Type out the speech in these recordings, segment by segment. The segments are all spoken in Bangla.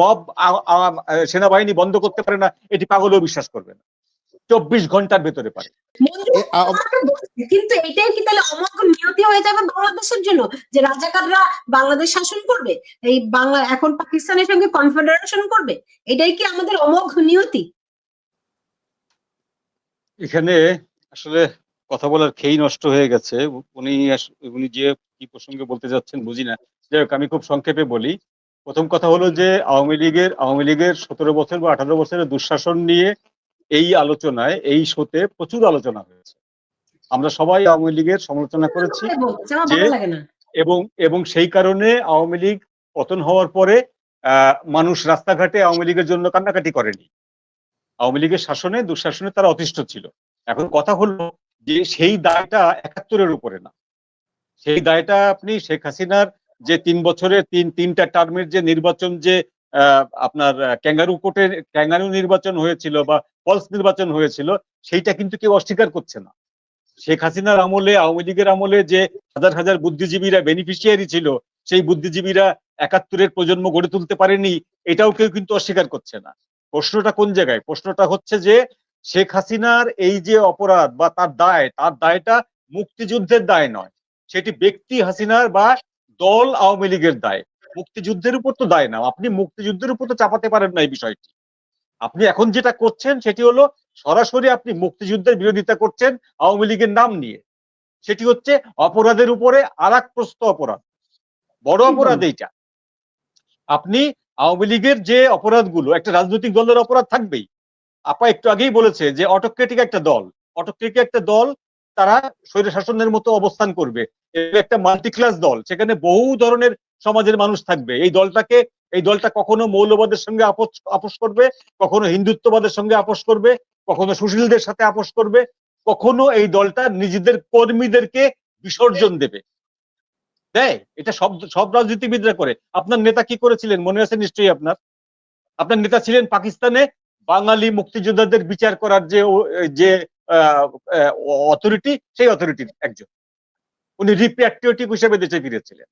মব সেনাবাহিনী বন্ধ করতে পারে না এটি পাগলেও বিশ্বাস করবে না। চব্বিশ ঘণ্টার ভেতরে পারে। কিন্তু এটাই কি তাহলে অমোঘ নিয়তি হয়ে যাবে বাংলাদেশের জন্য? যে রাজাকাররা বাংলাদেশ শাসন করবে এই বাংলা এখন পাকিস্তানের সঙ্গে কনফেডারেশন করবে এটাই কি আমাদের অমোঘ নিয়তি? এখানে আসলে কথা বলার খেই নষ্ট হয়ে গেছে। উনি আস- উনি যে কি প্রসঙ্গে বলতে যাচ্ছেন বুঝি না। যাই হোক আমি খুব সংক্ষেপে বলি। প্রথম কথা হলো যে আওয়ামী লীগের আওয়ামী লীগের সতেরো বছর বা আঠারো বছরের দুঃশাসন নিয়ে এই আলোচনায় এই শোতে প্রচুর আলোচনা হয়েছে। আমরা সবাই আওয়ামী লীগের সমালোচনা করেছি যে- এবং এবং সেই কারণে আওয়ামী লীগ পতন হওয়ার পরে আহ, মানুষ রাস্তাঘাটে আওয়ামী লীগের জন্য কান্নাকাটি করেনি। আওয়ামী লীগের শাসনে দুঃশাসনে তারা অতিষ্ঠ ছিল। এখন কথা হলো যে সেই দায়টা একাত্তরের উপরে না। সেই দায়টা আপনি শেখ হাসিনার যে তিন বছরের তিন, তিনটা টার্মের যে নির্বাচন যে আপনার ক্যাঙ্গারু কোর্টের ক্যাঙ্গারু নির্বাচন হয়েছিল বা ফলস নির্বাচন হয়েছিল, সেইটা কিন্তু কেউ অস্বীকার করছে না। শেখ হাসিনার আমলে, আওয়ামী লীগের আমলে যে হাজার হাজার বুদ্ধিজীবীরা বেনিফিশিয়ারি ছিল, সেই বুদ্ধিজীবীরা একাত্তরের প্রজন্ম গড়ে তুলতে পারেনি, এটাও কেউ কিন্তু অস্বীকার করছে না। প্রশ্নটা কোন জায়গায়? প্রশ্নটা হচ্ছে যে, শেখ হাসিনার এই যে অপরাধ বা তার দায়, তার দায়টা মুক্তিযুদ্ধের দায় নয়। সেটি ব্যক্তি হাসিনার বা দল আওয়ামী লীগের দায়। মুক্তিযুদ্ধের উপর তো দায় না। আপনি মুক্তিযুদ্ধের উপর তো চাপাতে পারেন না এই বিষয়টি। আপনি এখন যেটা করছেন সেটি হলো সরাসরি আপনি মুক্তিযুদ্ধের বিরোধিতা করছেন আওয়ামী লীগের নাম নিয়ে। সেটি হচ্ছে অপরাধের উপরে আর প্রস্ত অপরাধ। বড় অপরাধ এইটা। আপনি আওয়ামী লীগের যে অপরাধগুলো একটা রাজনৈতিক দলের অপরাধ থাকবেই। আপা একটু আগেই বলেছে যে অটোক্রেটিক একটা দল। অটোক্রেটিক একটা দল তারা স্বৈর শাসনের মতো অবস্থান করবে। একটা মাল্টিক্লাস দল, সেখানে বহু ধরনের সমাজের মানুষ থাকবে। এই দলটাকে, এই দলটা কখনো মৌলবাদের সঙ্গে আপোষ আপোষ করবে, কখনো হিন্দুত্ববাদের সঙ্গে আপোষ করবে, কখনো সুশীলদের সাথে আপোষ করবে, কখনো এই দলটা নিজেদের কর্মীদেরকে বিসর্জন দেবে। দেয় এটা সব সব রাজনীতিবিদরা করে। আপনার নেতা কি করেছিলেন? মনে আছে নিশ্চয়ই আপনার? আপনার নেতা ছিলেন পাকিস্তানে বাঙালি মুক্তিযোদ্ধাদের বিচার করার যে যে অথরিটি সেই অথরিটির একজন। উনি রিপ্যাট্রিয়টিক হিসেবে দেশে ফিরেছিলেন।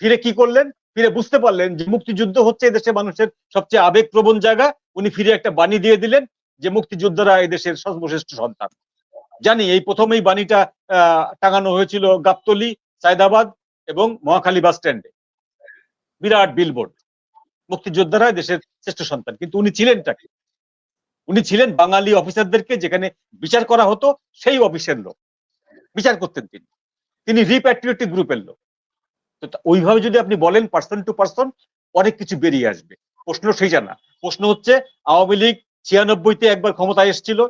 ফিরে কি করলেন? ফিরে বুঝতে পারলেন যে মুক্তিযুদ্ধ হচ্ছে এদেশে মানুষের সবচেয়ে আবেগপ্রবণ জায়গা। উনি ফিরে একটা বাণী দিয়ে দিলেন যে মুক্তিযোদ্ধারা এদেশের সর্বশ্রেষ্ঠ সন্তান। জানি এই প্রথম এই বাণীটা টাঙানো হয়েছিল গাবতলি, সায়দাবাদ এবং মহাখালী বাস স্ট্যান্ডে। বিরাট বিলবোর্ড মুক্তিযোদ্ধারা দেশের শ্রেষ্ঠ সন্তান। কিন্তু উনি ছিলেন কি? উনি ছিলেন বাঙালি অফিসারদেরকে যেখানে বিচার করা হতো, সেই অফিসের লোক। বিচার করতেন তিনি। তিনি রিপ্যাট্রিয়টিক গ্রুপের লোক। তো ওইভাবে যদি আপনি বলেন পার্সন টু পার্সন অনেক কিছু বেরিয়ে আসবে। প্রশ্ন সেই জানা। প্রশ্ন হচ্ছে, আওয়ামী লীগ ছিয়ানব্বইতে একবার ক্ষমতায় এসেছিল,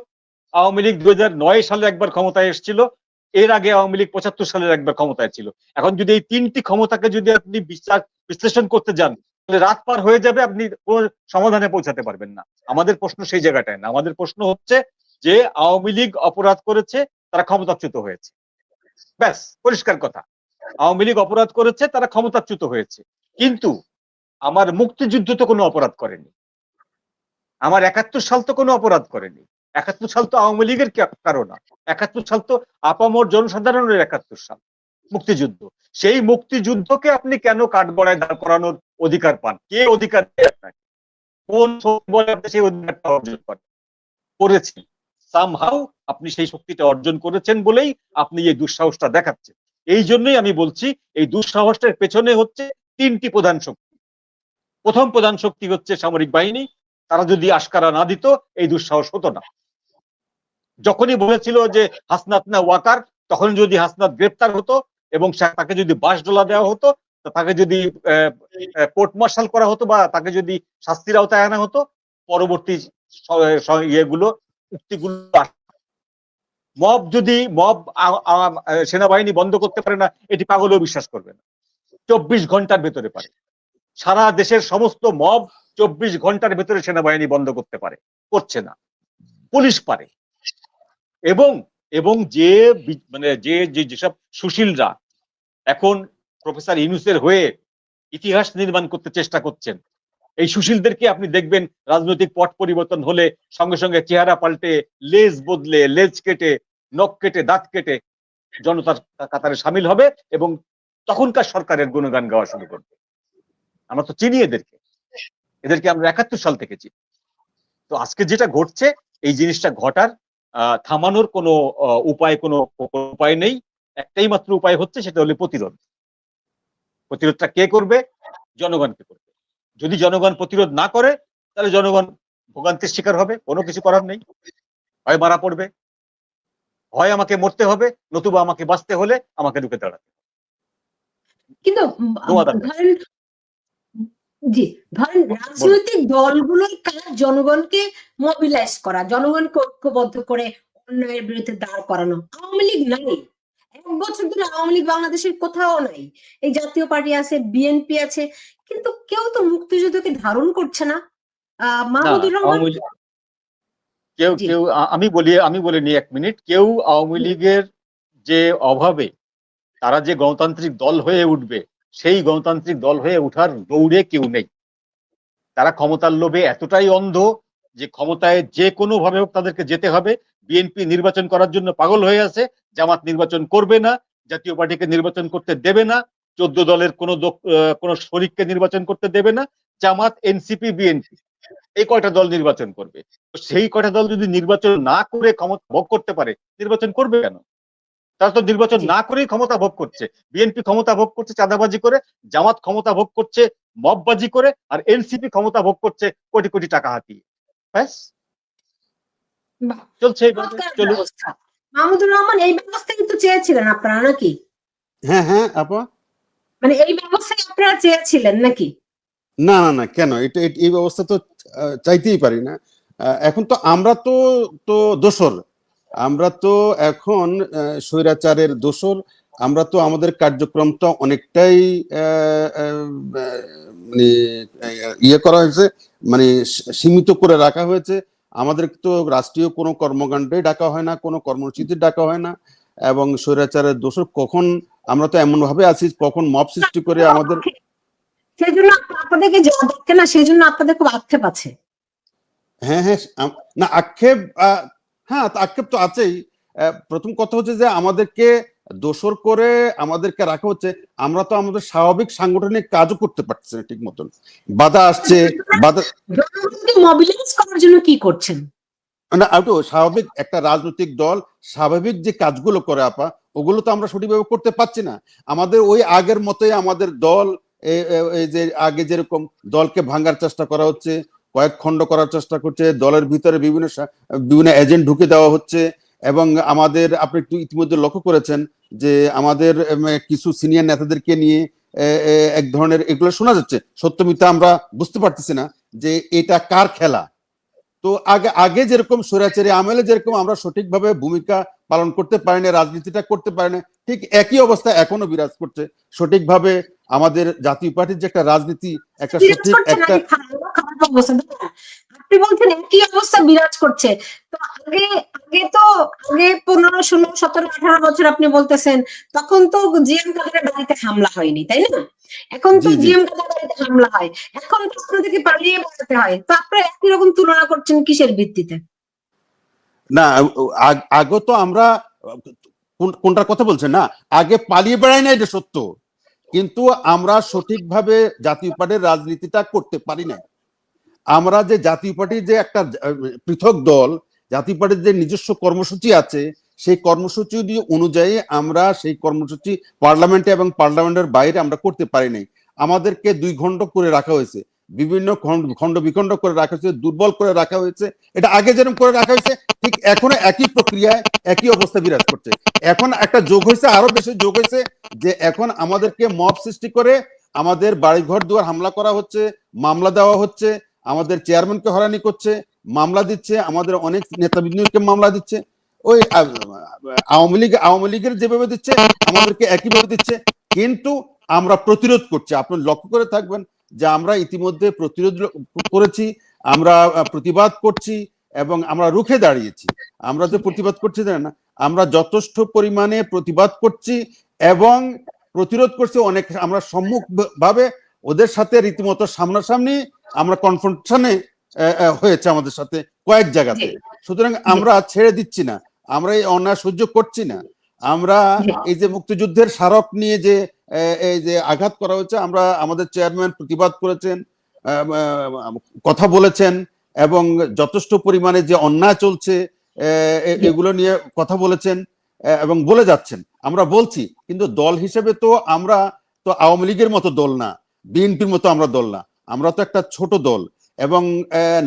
আওয়ামী লীগ নয় সালে একবার ক্ষমতায় এসেছিল, এর আগে আওয়ামী লীগ পঁচাত্তর সালের একবার ক্ষমতায় ছিল। এখন যদি এই তিনটি ক্ষমতাকে যদি আপনি বিচার, বিশ্লেষণ করতে যান রাত পার হয়ে যাবে, আপনি কোন সমাধানে পৌঁছাতে পারবেন না। আমাদের প্রশ্ন সেই জায়গাটায় না। আমাদের প্রশ্ন হচ্ছে যে, আওয়ামী লীগ অপরাধ করেছে, তারা ক্ষমতাচ্যুত হয়েছে। ব্যাস, পরিষ্কার কথা। আওয়ামী লীগ অপরাধ করেছে, তারা ক্ষমতাচ্যুত হয়েছে। কিন্তু আমার মুক্তিযুদ্ধ তো কোনো অপরাধ করেনি। আমার একাত্তর সাল তো কোনো অপরাধ করেনি। একাত্তর সাল তো আওয়ামী লীগের কারণ। একাত্তর সাল তো আপামর জনসাধারণের একাত্তর সাল। মুক্তিযুদ্ধ। সেই মুক্তিযুদ্ধকে আপনি কেন কাঠগড়ায় দাঁড় করানোর অধিকার পান? কে অধিকার আপনাকে? কোন সেই অধিকারটা অর্জন করেন? করেছেন। সামহাউ আপনি সেই শক্তিটা অর্জন করেছেন বলেই আপনি এই দুঃসাহসটা দেখাচ্ছেন। এই জন্যই আমি বলছি, এই দুঃসাহসটার পেছনে হচ্ছে তিনটি প্রধান শক্তি। প্রথম প্রধান শক্তি হচ্ছে সামরিক বাহিনী। তারা যদি আশকারা না দিত, এই দুঃসাহস হতো না। যখনই বলেছিল যে হাসনাত না ওয়াকার, তখন যদি হাসনাত গ্রেপ্তার হতো এবং তাকে যদি বাস ডলা দেওয়া হতো তাকে যদি কোর্ট মার্শাল করা হতো বা তাকে যদি শাস্তির আওতায় আনা হতো, পরবর্তী ইয়েগুলো, উক্তিগুলো মব যদি, মব সেনাবাহিনী বন্ধ করতে পারে না, এটি পাগলেও বিশ্বাস করবে না। চব্বিশ ঘণ্টার ভেতরে পারে। সারা দেশের সমস্ত মব চব্বিশ ঘণ্টার ভেতরে সেনাবাহিনী বন্ধ করতে পারে, করছে না। পুলিশ পারে। এবং এবং যে মানে যে যেসব সুশীলরা এখন প্রফেসর ইউনুসের হয়ে ইতিহাস নির্মাণ করতে চেষ্টা করছেন, এই সুশীলদেরকে আপনি দেখবেন রাজনৈতিক পট পরিবর্তন হলে সঙ্গে সঙ্গে চেহারা পাল্টে, লেজ বদলে, লেজ কেটে, নখ কেটে, দাঁত কেটে জনতার কাতারে সামিল হবে এবং তখনকার সরকারের গুণগান গাওয়া শুরু করবে। আমরা তো চিনি এদেরকে। এদেরকে আমরা একাত্তর সাল দেখেছি তো আজকে যেটা ঘটছে, এই জিনিসটা ঘটার থামানোর কোনো উপায় কোনো কোনো উপায় নেই। একটাই মাত্র উপায় হচ্ছে সেটা হলো প্রতিরোধ। প্রতিরোধটা কে করবে? জনগণকে করবে। যদি জনগণ প্রতিরোধ না করে তাহলে জনগণ ভোগান্তির শিকার হবে কোনো কিছু করার নেই। হয় মারা পড়বে। হয় আমাকে মরতে হবে নতুবা আমাকে বাঁচতে হলে আমাকে ঢুকে দাঁড়াতে কিন্তু জি ধরেন রাজনৈতিক দলগুলোর কাজ জনগণকে মোবিলাইজ করা জনগণকে ঐক্যবদ্ধ করে অন্যায়ের বিরুদ্ধে দাঁড় করানো। আওয়ামী লীগ নাই। এক বছর ধরে আওয়ামী লীগ বাংলাদেশের কোথাও নাই। এই জাতীয় পার্টি আছে বিএনপি আছে কিন্তু কেউ তো মুক্তিযুদ্ধকে ধারণ করছে না। মাহমুদুর রহমান কেউ কেউ আমি বলি আমি বলে নি এক মিনিট। কেউ আওয়ামী লীগের যে অভাবে তারা যে গণতান্ত্রিক দল হয়ে উঠবে সেই গণতান্ত্রিক দল হয়ে উঠার দৌড়ে কেউ নেই। তারা ক্ষমতার লোভে এতটাই অন্ধ যে ক্ষমতায় যে কোনো ভাবে হোক তাদেরকে যেতে হবে। বিএনপি নির্বাচন করার জন্য পাগল হয়ে আছে, জামাত নির্বাচন করবে না, জাতীয় পার্টিকে নির্বাচন করতে দেবে না, চোদ্দ দলের কোনো কোনো শরিককে নির্বাচন করতে দেবে না, জামাত, এনসিপি, বিএনপি, এই কয়টা দল নির্বাচন করবে। সেই কয়টা দল যদি নির্বাচন না করে ক্ষমতা ভোগ করতে পারে, নির্বাচন করবে কেন? তারা তো নির্বাচন। না করেই ক্ষমতা ভোগ করছে। বিএনপি ক্ষমতা ভোগ করছে চাঁদাবাজি করে জামাত ক্ষমতা ভোগ করছে মববাজি করে আর এনসিপি ক্ষমতা ভোগ করছে কোটি কোটি টাকা হাতিয়ে। ব্যাস। চলছে ব্যবস্থা। মাহমুদুর রহমান এই ব্যবস্থা কিন্তু চেয়েছিলেন আপনারা নাকি? হ্যাঁ হ্যাঁ আপা। মানে এই ব্যবস্থায় আপনারা চেয়েছিলেন নাকি? না না না কেন? এটা- এই ব্যবস্থা তো চাইতেই পারি না। এখন তো আমরা তো তো দোসর আমরা তো এখন স্বৈরাচারের দোসর আমরা তো আমাদের কার্যক্রমটা অনেকটাই মানে ইয়ে করা হয়েছে মানে সীমিত করে রাখা হয়েছে। আমাদের তো রাষ্ট্রীয় কোনো কর্মকাণ্ডে ডাকা হয় না কোনো কর্মসূচিতে ডাকা হয় না এবং স্বৈরাচারের দোষর কখন আমরা তো এমন ভাবে আছি কখন মপ সৃষ্টি করে আমাদের সেই জন্য আপনাদেরকে যা না সেই জন্য আপনাদের খুব আক্ষেপ আছে। হ্যাঁ হ্যাঁ না আক্ষেপ হ্যাঁ আক্ষেপ তো আছেই। প্রথম কথা হচ্ছে যে আমাদেরকে দোষর করে আমাদেরকে রাখা হচ্ছে। আমরা তো আমাদের স্বাভাবিক সাংগঠনিক কাজও করতে পারছি না ঠিক মতন। বাধা আসছে বাধা করার জন্য কি করছেন? না একটু স্বাভাবিক একটা রাজনৈতিক দল স্বাভাবিক যে কাজগুলো করে আপা ওগুলো তো আমরা সঠিকভাবে করতে পারছি না। আমাদের ওই আগের মতোই আমাদের দল এই যে আগে যেরকম দলকে ভাঙার চেষ্টা করা হচ্ছে কয়েক খণ্ড করার চেষ্টা করছে। দলের ভিতরে বিভিন্ন বিভিন্ন এজেন্ট ঢুকে দেওয়া হচ্ছে এবং আমাদের আপনি একটু ইতিমধ্যে লক্ষ্য করেছেন যে আমাদের কিছু সিনিয়র নেতাদেরকে নিয়ে এক ধরনের এগুলো শোনা যাচ্ছে। সত্যমিতা আমরা বুঝতে পারতেছি না যে এটা কার খেলা। তো আগে আগে যেরকম স্বৈরাচারী আমলে যেরকম আমরা সঠিকভাবে ভূমিকা পালন করতে পারি না রাজনীতিটা করতে পারি না ঠিক একই অবস্থা এখনও বিরাজ করছে। সঠিকভাবে আমাদের জাতীয় পার্টির যে একটা রাজনীতি একটা সঠিক একটা খারাপ অবস্থা আপনি বলছেন একই অবস্থা বিরাজ করছে। তো আগে আগে তো আগে পনেরো ষোলো সতেরো আঠারো বছর আপনি বলতেছেন তখন তো জিএম কাদের বাড়িতে হামলা হয়নি তাই না? এখন তো। জিএম কাদের বাড়িতে হামলা হয়। এখন তো আপনাদেরকে পালিয়ে বেড়াতে হয়। তো আপনারা একই রকম তুলনা করছেন কিসের ভিত্তিতে? না আগে তো আমরা কোনটার কথা বলছেন? না আগে পালিয়ে বেড়াই না এটা সত্য। কিন্তু আমরা সঠিকভাবে জাতীয় পার্টির রাজনীতিটা করতে পারি না আমরা যে জাতীয় পার্টির যে একটা পৃথক দল, জাতীয় পার্টির যে নিজস্ব কর্মসূচি আছে, সেই কর্মসূচি অনুযায়ী আমরা সেই কর্মসূচি পার্লামেন্টে এবং পার্লামেন্টের বাইরে আমরা করতে পারি নাই। আমাদেরকে দুই খণ্ড করে রাখা হয়েছে। বিভিন্ন খণ্ড- খণ্ড বিখণ্ড করে রাখা হয়েছে, দুর্বল করে রাখা হয়েছে। এটা আগে যেরকম করে রাখা হয়েছে, ঠিক এখনও একই প্রক্রিয়ায়, একই অবস্থা বিরাজ করছে। এখন একটা যোগ হয়েছে, আরও বেশি যোগ হয়েছে, যে এখন আমাদেরকে মব সৃষ্টি করে আমাদের বাড়িঘর দুয়ার হামলা করা হচ্ছে, মামলা দেওয়া হচ্ছে আমাদের চেয়ারম্যানকে হয়রানি করছে, মামলা দিচ্ছে, আমাদের অনেক নেতাবৃন্দকে মামলা দিচ্ছে। ওই আওয়ামী লীগ, আওয়ামী লীগের যেভাবে দিচ্ছে, আমাদেরকে একইভাবে দিচ্ছে। কিন্তু আমরা প্রতিরোধ করছি। আপনি লক্ষ্য করে থাকবেন যে আমরা ইতিমধ্যে প্রতিরোধ করেছি, আমরা প্রতিবাদ করছি এবং আমরা রুখে দাঁড়িয়েছি। আমরা যে প্রতিবাদ করছি না, আমরা যথেষ্ট পরিমাণে প্রতিবাদ করছি এবং প্রতিরোধ করছি অনেক, আমরা সম্মুখ ভাবে ওদের সাথে রীতিমতো সামনাসামনি আমরা কনফ্রন্টেশনে হয়েছে আমাদের সাথে কয়েক জায়গাতে। সুতরাং আমরা ছেড়ে দিচ্ছি না। আমরা এই অন্যায় সহ্য করছি না। আমরা এই যে মুক্তিযুদ্ধের স্মারক নিয়ে যে এই যে আঘাত করা হয়েছে আমরা আমাদের চেয়ারম্যান প্রতিবাদ করেছেন কথা বলেছেন এবং যথেষ্ট পরিমাণে যে অন্যায় চলছে এগুলো নিয়ে কথা বলেছেন এবং বলে যাচ্ছেন। আমরা বলছি কিন্তু দল হিসেবে তো আমরা তো আওয়ামী লীগের মতো দল না বিএনপির মতো আমরা দল না। আমরা তো একটা ছোট দল এবং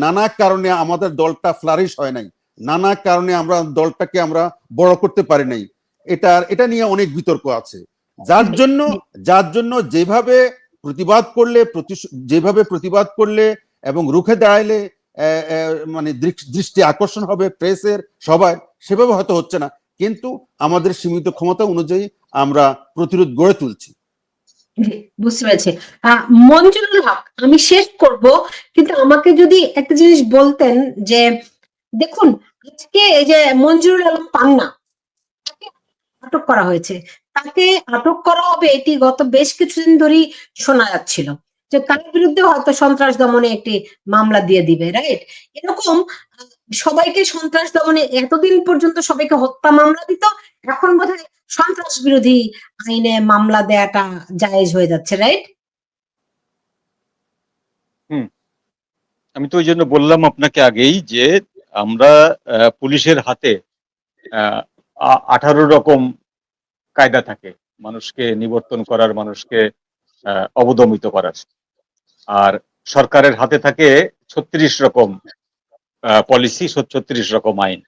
নানা কারণে আমাদের দলটা ফ্লারিশ হয় নাই। নানা কারণে আমরা দলটাকে আমরা বড় করতে পারি নাই। এটা এটা নিয়ে অনেক বিতর্ক আছে। যার জন্য যার জন্য যেভাবে প্রতিবাদ করলে যেভাবে প্রতিবাদ করলে এবং রুখে দাঁড়াইলে মানে দৃষ্টি আকর্ষণ হবে প্রেসের সবাই সেভাবে হয়তো হচ্ছে না। কিন্তু আমাদের সীমিত ক্ষমতা অনুযায়ী আমরা প্রতিরোধ গড়ে তুলছি। বুঝতে পেরেছি। মঞ্জুরুল হক, আমি শেষ করব, কিন্তু আমাকে যদি একটা জিনিস বলতেন যে, দেখুন, আজকে এই যে মঞ্জুরুল আলম পান্না আটক করা হয়েছে। তাকে আটক করা হবে এটি গত বেশ কিছুদিন ধরেই শোনা যাচ্ছিল যে, তার বিরুদ্ধে হয়তো সন্ত্রাস দমনে একটি মামলা দিয়ে দিবে রাইট এরকম সবাইকে সন্ত্রাস দমনে এতদিন পর্যন্ত সবাইকে হত্যা মামলা দিত, এখন বোধহয় সন্ত্রাস বিরোধী আইনে মামলা দেয়াটা জায়েজ হয়ে যাচ্ছে রাইট আমি তো ওই জন্য বললাম আপনাকে আগেই যে আমরা পুলিশের হাতে আঠারো রকম কায়দা থাকে। মানুষকে নিবর্তন করার, মানুষকে অবদমিত করার। আর সরকারের হাতে থাকে ছত্রিশ রকম পলিসি ছত্রিশ রকম আইন।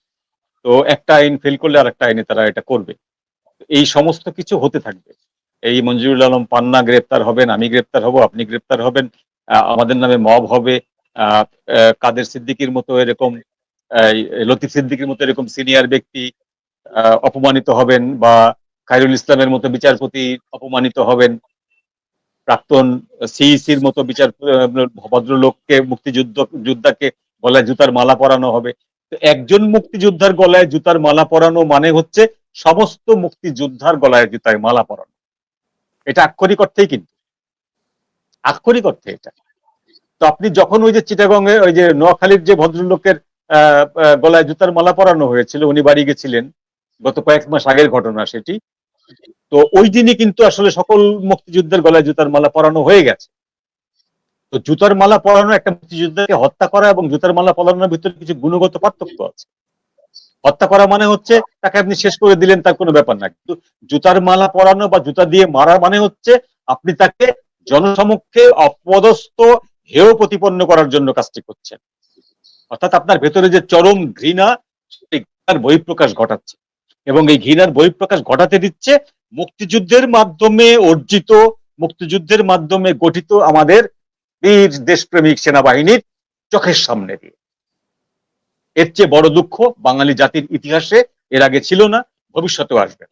তো একটা আইন ফেল করলে আর একটা আইনে তারা এটা করবে। এই সমস্ত কিছু হতে থাকবে। এই মঞ্জুরুল আলম পান্না গ্রেপ্তার হবেন, আমি গ্রেপ্তার হব, আপনি গ্রেপ্তার হবেন আমাদের নামে মব হবে কাদের সিদ্দিকির মতো এরকম লতিফ সিদ্দিকির মতো এরকম সিনিয়র ব্যক্তি অপমানিত হবেন বা খাইরুল ইসলামের মতো বিচারপতি অপমানিত হবেন। প্রাক্তন সিইসির মতো বিচার ভদ্রলোককে, মুক্তিযুদ্ধ, যোদ্ধাকে গলায় জুতার মালা পরানো হবে। তো একজন মুক্তিযোদ্ধার গলায় জুতার মালা পরানো মানে হচ্ছে সমস্ত মুক্তিযোদ্ধার গলায় জুতায় মালা পরানো। এটা আক্ষরিক অর্থেই কিন্তু। আক্ষরিক অর্থে এটা। তো আপনি যখন ওই যে চিটাগঙ্গে ওই যে নোয়াখালীর যে ভদ্রলোকের গলায় জুতার মালা পরানো হয়েছিল, উনি বাড়ি গেছিলেন গত কয়েক মাস আগের ঘটনা সেটি। তো ওই দিনই কিন্তু আসলে সকল মুক্তিযুদ্ধের গলায় জুতার মালা পরানো হয়ে গেছে। তো জুতার মালা পরানো, একটা মুক্তিযোদ্ধাকে হত্যা করা এবং জুতার মালা পরানোর ভিতরে কিছু গুণগত পার্থক্য আছে। হত্যা করা মানে হচ্ছে তাকে আপনি শেষ করে দিলেন, তার কোনো ব্যাপার না। কিন্তু জুতার মালা পরানো বা জুতা দিয়ে মারা মানে হচ্ছে আপনি তাকে জনসমক্ষে অপদস্থ, হেয় প্রতিপন্ন করার জন্য কাজটি করছেন। অর্থাৎ আপনার ভেতরে যে চরম ঘৃণা, সেই ঘৃণার বহিঃপ্রকাশ ঘটাচ্ছে। এবং এই ঘৃণার বহিঃপ্রকাশ ঘটাতে দিচ্ছে মুক্তিযুদ্ধের মাধ্যমে অর্জিত, মুক্তিযুদ্ধের মাধ্যমে গঠিত আমাদের বীর দেশপ্রেমিক সেনাবাহিনীর চোখের সামনে দিয়ে। এর চেয়ে বড় দুঃখ বাঙালি জাতির ইতিহাসে এর আগে ছিল না ভবিষ্যতেও আসবে